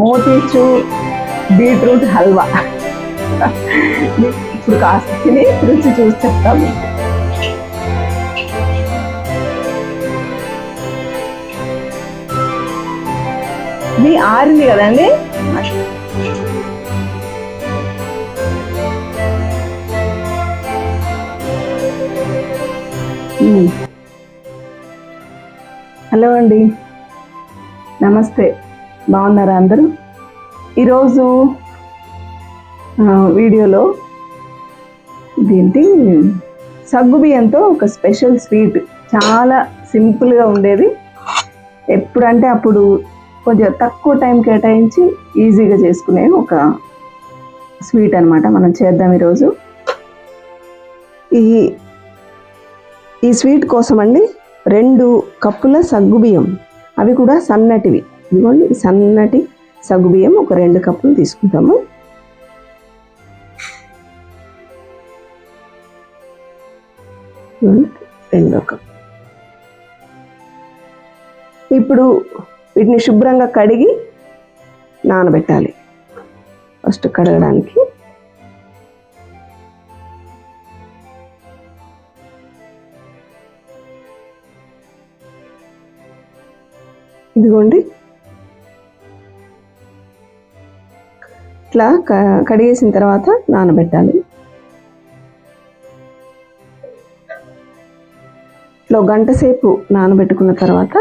మోతీచు beetroot halwa ఇప్పుడు కాస్త తిని రుచి చూసి చెప్తాం. ఇది ఆరింది కదండి. హలో అండి నమస్తే బాగున్నారా అందరూ? ఈరోజు వీడియోలో ఇదేంటి? సగ్గు బియ్యంతో ఒక స్పెషల్ స్వీట్. చాలా సింపుల్గా ఉండేది. ఎప్పుడంటే అప్పుడు కొంచెం తక్కువ టైం కేటాయించి ఈజీగా చేసుకునే ఒక స్వీట్ అన్నమాట మనం చేద్దాం ఈరోజు. ఈ ఈ స్వీట్ కోసం అండి రెండు కప్పుల సగ్గుబియ్యం అవి కూడా సన్నటివి. ఇదిగోండి సన్నటి సగ్గుబియ్యం ఒక రెండు కప్పులు తీసుకుంటాము. రెండో కప్పు. ఇప్పుడు వీటిని శుభ్రంగా కడిగి నానబెట్టాలి. ఫస్ట్ కడగడానికి. ఇదిగోండి ఇట్లా కడిగేసిన తర్వాత నానబెట్టాలి. ఇట్లా గంట సేపు నానబెట్టుకున్న తర్వాత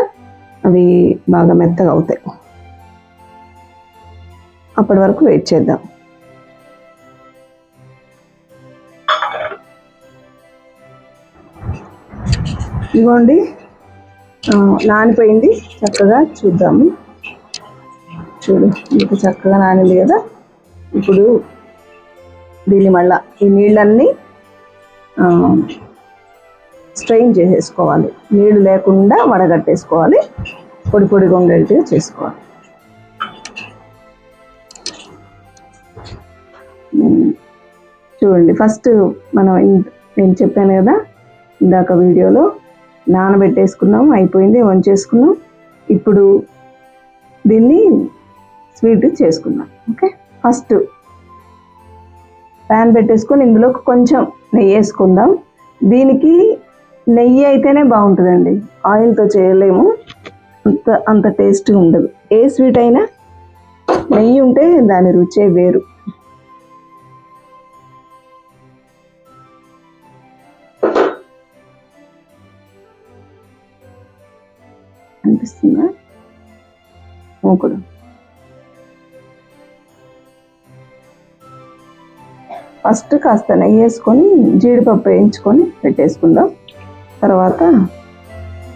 అవి బాగా మెత్తగా అవుతాయి. అప్పటి వరకు వెయిట్ చేద్దాం. ఇదిగోండి. నానిపోయింది. చక్కగా చూద్దాము. చూడు ఇంత చక్కగా నానింది కదా. ఇప్పుడు దీన్ని మళ్ళా ఈ నీళ్ళన్నీ స్ట్రెయిన్ చేసేసుకోవాలి. నీళ్ళు లేకుండా వడగట్టేసుకోవాలి. పొడి పొడి గొంగళిగా చేసుకోవాలి. చూడండి ఫస్ట్ మనం నేను చెప్పాను కదా ఇందాక వీడియోలో నానబెట్టేసుకున్నాం అయిపోయింది వంచేసుకున్నాం. ఇప్పుడు దీన్ని స్వీట్ చేసుకుందాం ఓకే? ఫస్ట్ ప్యాన్ పెట్టేసుకొని ఇందులో కొంచెం నెయ్యి వేసుకుందాం. దీనికి నెయ్యి అయితేనే బాగుంటుందండి. ఆయిల్తో చేయలేము. అంత అంత టేస్ట్ ఉండదు. ఏ స్వీట్ అయినా నెయ్యి ఉంటే దాని రుచే వేరు. అనిపిస్తుందా? మూకుడు. ఫస్ట్ కాస్త నెయ్యి వేసుకొని జీడిపప్పు వేయించుకొని పెట్టేసుకుందాం. తర్వాత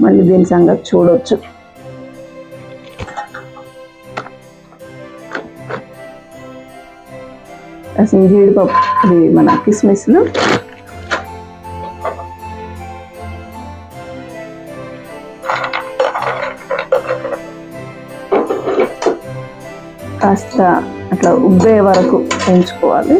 మళ్ళీ దీని సంగతి చూడొచ్చు. అసలు జీడిపప్పు ఇది మన కిస్మిస్లు కాస్త అట్లా ఉబ్బే వరకు పెంచుకోవాలి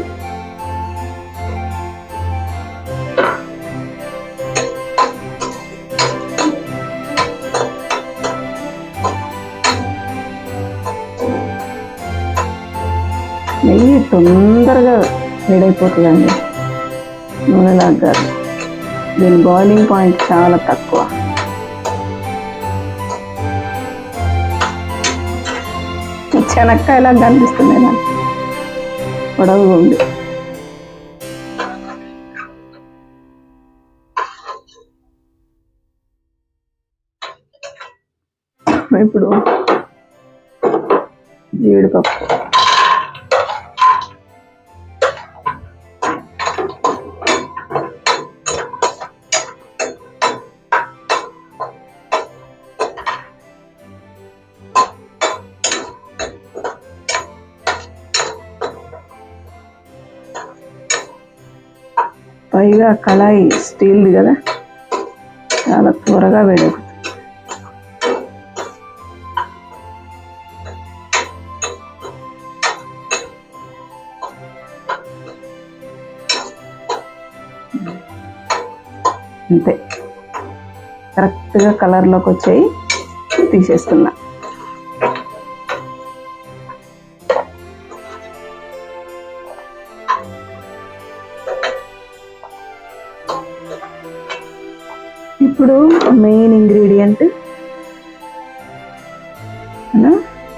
తొందరగా వేడైపోతుందండి. నూనె లాగారు దీని బాయిలింగ్ పాయింట్ చాలా తక్కువ. శనక్కాయలా కనిపిస్తుంది నాకు. పొడవుగా ఉంది. ఇప్పుడు జీడిపప్పు. పైగా కళాయి స్టీల్ది కదా. చాలా త్వరగా వేడెక్కుతుంది అంతే. కరెక్ట్గా కలర్లోకి వచ్చాయి తీసేస్తున్నా. మెయిన్ ఇంగ్రీడియంట్ మన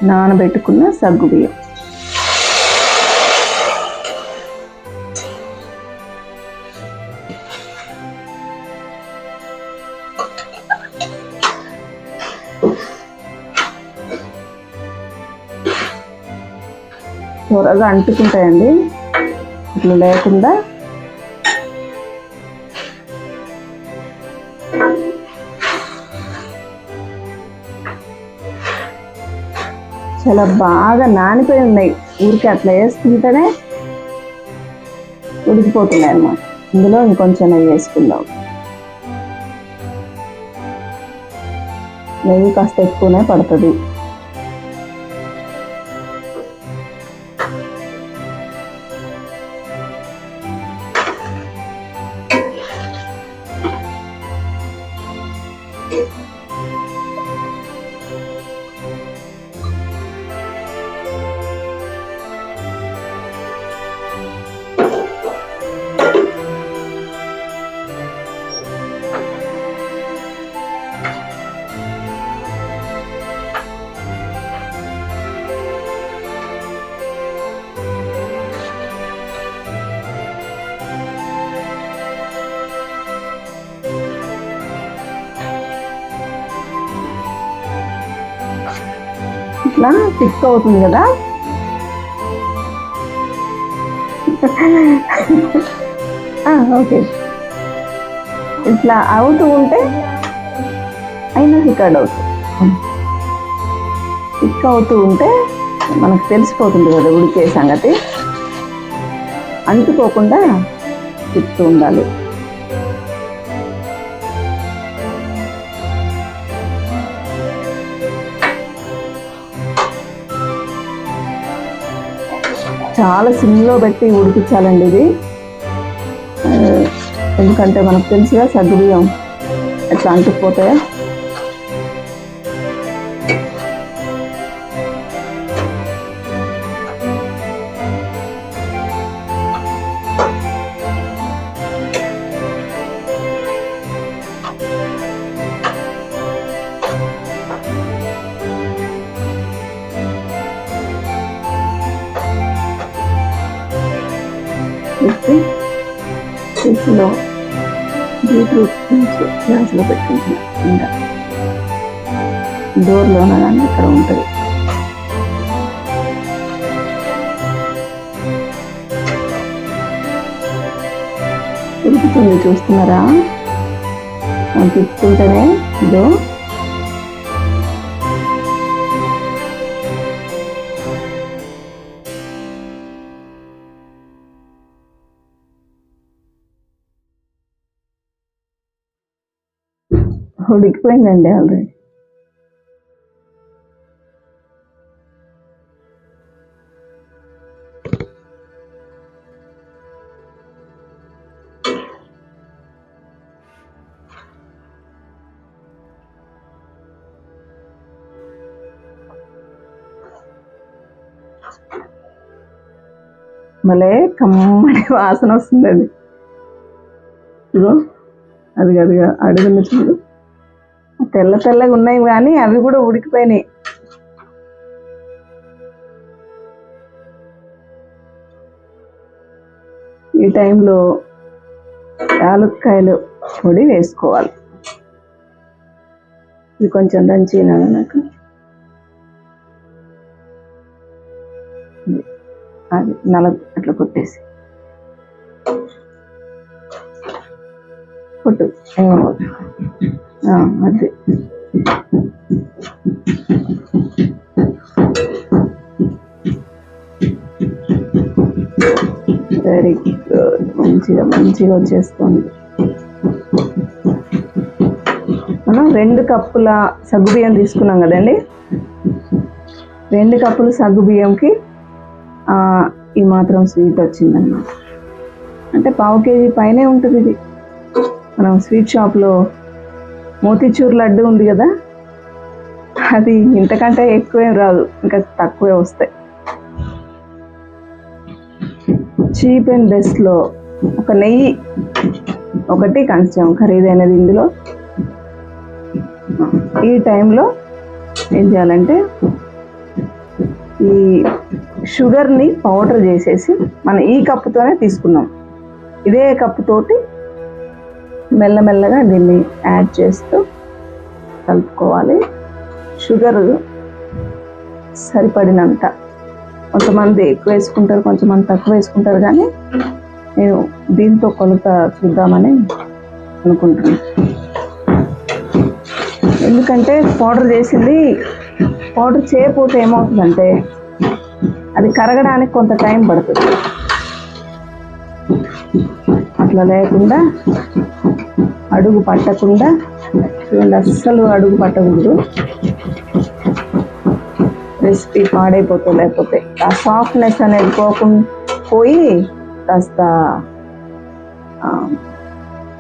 నానబెట్టుకున్న సగ్గు బియ్యం. త్వరగా అంటుకుంటాయండి. ఇట్లా లేకుండా చాలా బాగా నానిపోయి ఉన్నాయి. ఊరికి అట్లా వేసుకుంటేనే ఉడికిపోతున్నాయి అన్నమాట. ఇందులో ఇంకొంచెం నెయ్యి వేసుకుందాం. నెయ్యి కాస్త ఎక్కువనే పడుతుంది. ఇట్లా థిక్ అవుతుంది కదా? ఓకే. ఇట్లా అవుతూ ఉంటే అయినా రికార్డ్ అవుతుంది. థిక్ అవుతూ ఉంటే మనకు తెలిసిపోతుంది కదా ఉడికే సంగతి. అంటుకోకుండా తిప్పుతూ ఉండాలి. చాలా సిమ్లో పెట్టి ఉడికించాలండి ఇది. ఎందుకంటే మనకు తెలుసుగా సగ్గుబియ్యం ఎట్లా అంటుకుపోతాయా. పెట్టి ఫ్రిడ్జ్లో బీట్రూట్ నుంచి గ్లాసులో పెట్టుకుంటున్నా ఇంకా డోర్లోన కానీ అక్కడ ఉంటుంది. ఉడుకుతుంది చూస్తున్నారా? మనం తిప్పుతుంటేనే ఇదో ఉడికిపోయిందండి ఆల్రెడీ భలే కమ్మని వాసన వస్తుంది అది ఇగో అది అదిగా అడుగున్న చూడు తెల్ల తెల్లగా ఉన్నాయి కానీ అవి కూడా ఉడికిపోయినాయి. ఈ టైంలో యాలక్కాయలు పొడి వేసుకోవాలి. ఇది కొంచెం దంచినా నాకు. అది నల అట్లా కొట్టేసి. కొట్టు. అది. వెరీ గుడ్ మంచిగా మంచిగా వచ్చేస్తుంది. మనం రెండు కప్పుల సగ్గుబియ్యం తీసుకున్నాం కదండి? రెండు కప్పుల సగ్గుబియ్యంకి ఈ మాత్రం స్వీట్ వచ్చిందన్నమాట. అంటే పావు కేజీ పైనే ఉంటుంది ఇది. మనం స్వీట్ షాప్లో మోతీచూర్ లడ్డు ఉంది కదా అది ఇంతకంటే ఎక్కువేం రాదు ఇంకా తక్కువే వస్తాయి. చీప్ అండ్ బెస్ట్లో ఒక నెయ్యి ఒకటి కొంచెం ఖరీదైనది ఇందులో. ఈ టైంలో ఏం చేయాలంటే ఈ షుగర్ని పౌడర్ చేసేసి మనం ఈ కప్పుతోనే తీసుకున్నాం. ఇదే కప్పుతోటి మెల్లమెల్లగా దీన్ని యాడ్ చేస్తూ కలుపుకోవాలి. షుగర్ సరిపడినంత కొంతమంది ఎక్కువ వేసుకుంటారు కొంతమంది తక్కువ వేసుకుంటారు కానీ నేను దీంతో కొలత చూద్దామని అనుకుంటున్నాను. ఎందుకంటే పౌడర్ చేసింది పౌడర్ చేయకపోతే ఏమవుతుందంటే అది కరగడానికి కొంత టైం పడుతుంది. అట్లా లేకుండా అడుగు పట్టకుండా చూడండి అస్సలు అడుగు పట్టకూడదు. రెసిపీ పాడైపోతుంది లేకపోతే ఆ సాఫ్ట్నెస్ అనేది పోకుండా పోయి కాస్త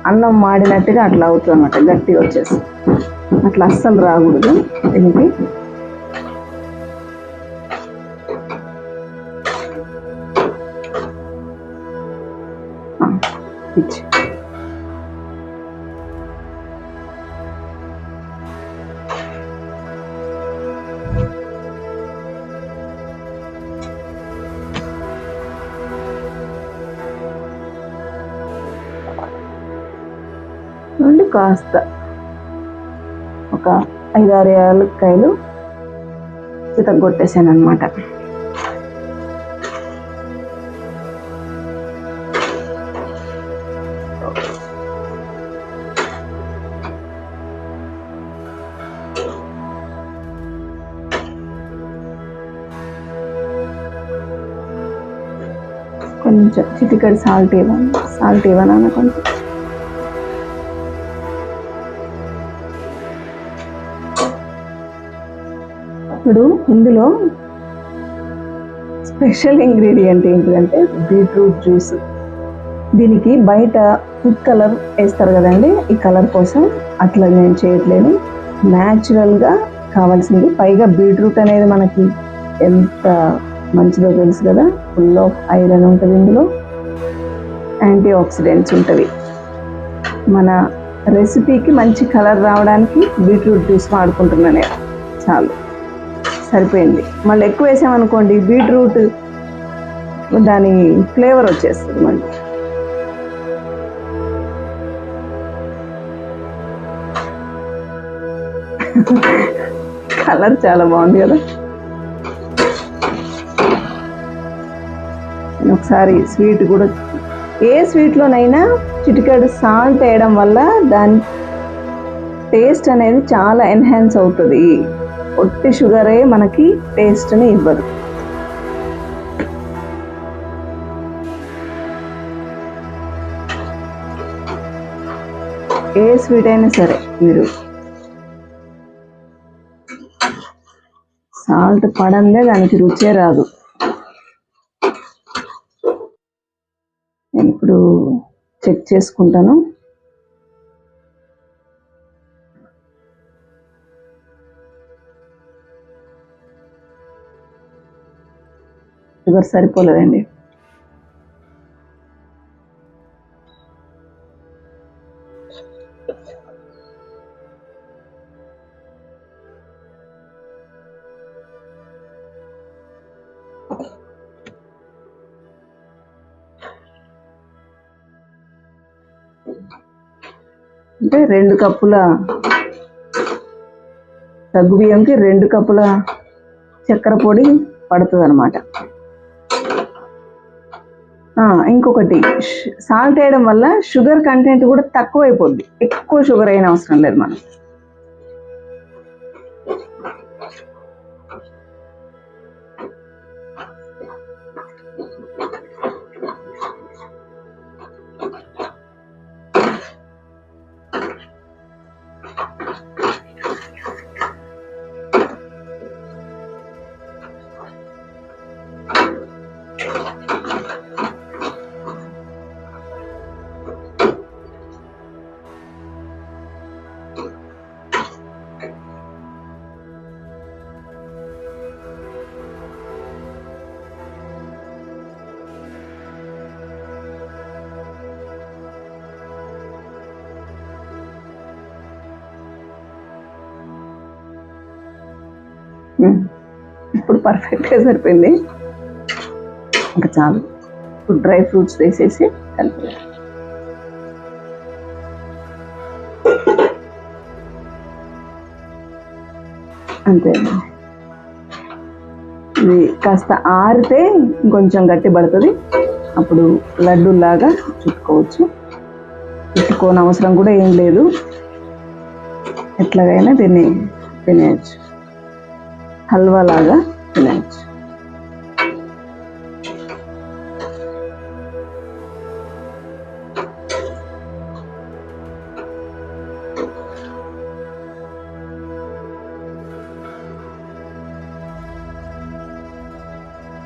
అన్నం మాడినట్టుగా అట్లా అవుతుంది అనమాట గట్టిగా వచ్చేసి అట్లా అస్సలు రాకూడదు. దీనికి కాస్త ఒక ఐదారు యాలక్కాయలు చితగొట్టేసాను అనమాట కొంచెం చిటికడి సాల్ట్ ఇవ్వను సాల్ట్ ఇవ్వనా కొంచెం ఇప్పుడు ఇందులో స్పెషల్ ఇంగ్రీడియంట్ ఏంటిదంటే బీట్రూట్ జ్యూస్. దీనికి బయట ఫుడ్ కలర్ వేస్తారు కదండి ఈ కలర్ కోసం అట్లా నేను చేయట్లేదు న్యాచురల్గా కావాల్సింది పైగా బీట్రూట్ అనేది మనకి ఎంత మంచిదో తెలుసు కదా ఫుల్ ఆఫ్ ఐరన్ ఉంటుంది ఇందులో యాంటీ ఆక్సిడెంట్స్ ఉంటుంది మన రెసిపీకి మంచి కలర్ రావడానికి బీట్రూట్ జ్యూస్ వాడుకుంటున్నాను నేను. చాలు. సరిపోయింది. మళ్ళీ ఎక్కువ వేసామనుకోండి బీట్రూట్ దాని ఫ్లేవర్ వచ్చేస్తుంది మళ్ళీ. కలర్ చాలా బాగుంది కదా. ఒకసారి స్వీట్ కూడా ఏ స్వీట్లోనైనా చిటికెడు సాల్ట్ వేయడం వల్ల దాని టేస్ట్ అనేది చాలా ఎన్హాన్స్ అవుతుంది. ఒట్టి షుగరే మనకి టేస్ట్ని ఇవ్వదు. ఏ స్వీట్ అయినా సరే మీరు సాల్ట్ పడందే దానికి రుచే రాదు. నేను ఇప్పుడు చెక్ చేసుకుంటాను. షుగర్ సరిపోలేదండి. అంటే రెండు కప్పుల సగ్గు బియ్యంకి రెండు కప్పుల చక్కెర పొడి పడుతుంది అనమాట ఇంకొకటి సాల్ట్ వేయడం వల్ల షుగర్ కంటెంట్ కూడా తక్కువైపోద్ది. ఎక్కువ షుగర్ అయిన అవసరం లేదు మనం ఇప్పుడు పర్ఫెక్ట్గా సరిపోయింది. ఇంకా చాలు. ఇప్పుడు డ్రై ఫ్రూట్స్ వేసేసి కలిపి అంతే ఇది కాస్త ఆరితే ఇంకొంచెం గట్టి పడుతుంది. అప్పుడు లడ్డూలాగా చుట్టుకోవచ్చు. చుట్టుకోని అవసరం కూడా ఏం లేదు. ఎట్లాగైనా దీన్ని తినేయచ్చు. హల్వా లాగా తినచ్చు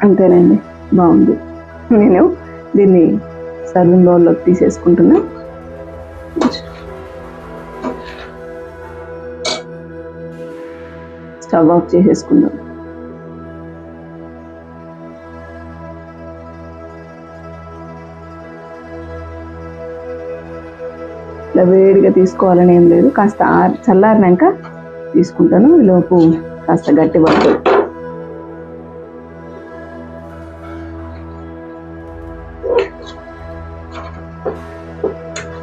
అంతేనండి బాగుంది. నేను దీన్ని సర్వింగ్ బౌల్లోకి తీసేసుకుంటున్నా. స్టవ్ ఆఫ్ చేసేసుకుందాం ఇలా వేడిగా తీసుకోవాలని ఏం లేదు. కాస్త ఆర్ చల్లారినాక తీసుకుంటాను. ఈలోపు కాస్త గట్టి పడుతుంది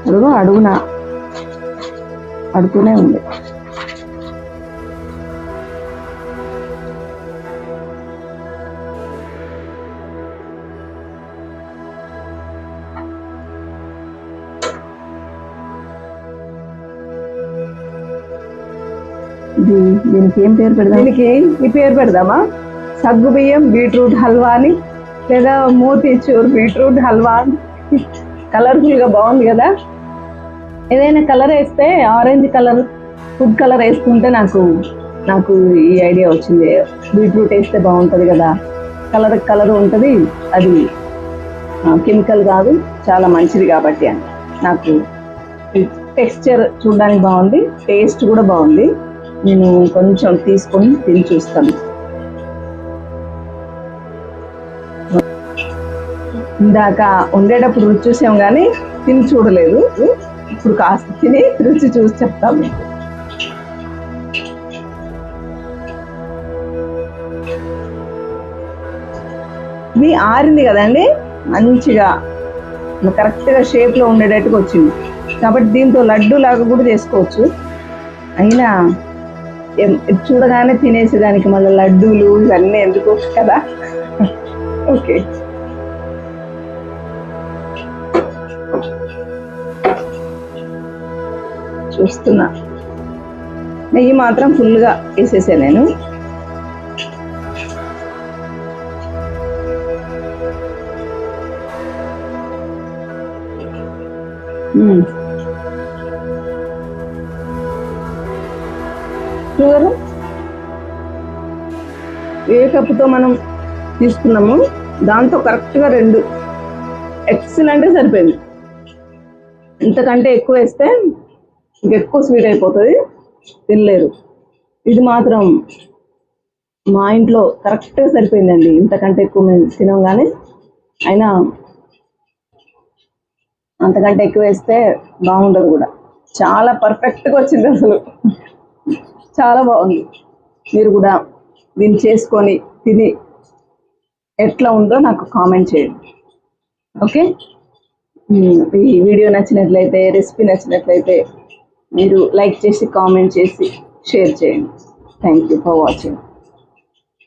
అడుగు అడుగున అడుగుతూనే ఉంది. ఇది దీనికి ఏం పేరు పెడదాం? దీనికి? ఈ పేరు పెడదామా? సగ్గు బియ్యం బీట్రూట్ హల్వా అని లేదా మోతీచూర్ బీట్రూట్ హల్వా కలర్ఫుల్గా బాగుంది కదా? ఏదైనా కలర్ వేస్తే ఆరెంజ్ కలర్ ఫుడ్ కలర్ వేసుకుంటే నాకు నాకు ఈ ఐడియా వచ్చింది. బీట్రూట్ వేస్తే బాగుంటుంది కదా? కలర్ కలర్ ఉంటుంది. అది కెమికల్ కాదు చాలా మంచిది కాబట్టి అని. నాకు టెక్స్చర్ చూడడానికి బాగుంది టేస్ట్ కూడా బాగుంది. నేను కొంచెం తీసుకొని తిని చూస్తాను. ఇందాక ఉండేటప్పుడు రుచి చూసాం కానీ తిని చూడలేదు. ఇప్పుడు కాస్త తిని రుచి చూసి చెప్తాం. మీకు ఇది ఆరింది కదండి మంచిగా కరెక్ట్గా షేప్లో ఉండేటట్టుగా వచ్చింది. కాబట్టి దీంతో లడ్డు లాగా కూడా చేసుకోవచ్చు. అయినా చూడగానే తినేసేదానికి మళ్ళీ లడ్డూలు ఇవన్నీ ఎందుకు? కదా? ఓకే. చూస్తున్నా. నెయ్యి మాత్రం ఫుల్గా వేసేసా నేను. మ్మ్. షుగరు ఏ కప్పుతో మనం తీసుకున్నాము దాంతో కరెక్ట్గా రెండు. ఎక్సలెంట్గా సరిపోయింది. ఇంతకంటే ఎక్కువ వేస్తే ఇంకెక్కువ స్వీట్ అయిపోతుంది. తినలేరు. ఇది మాత్రం మా ఇంట్లో కరెక్ట్గా సరిపోయిందండి. ఇంతకంటే ఎక్కువ మేము తినం కానీ అయినా అంతకంటే ఎక్కువ వేస్తే బాగుండదు కూడా. చాలా పర్ఫెక్ట్గా వచ్చింది అసలు. చాలా బాగుంది. మీరు కూడా దీన్ని చేసుకొని తిని ఎట్లా ఉందో నాకు కామెంట్ చేయండి. ఓకే? ఈ వీడియో నచ్చినట్లయితే రెసిపీ నచ్చినట్లయితే మీరు లైక్ చేసి కామెంట్ చేసి షేర్ చేయండి. Thank you for watching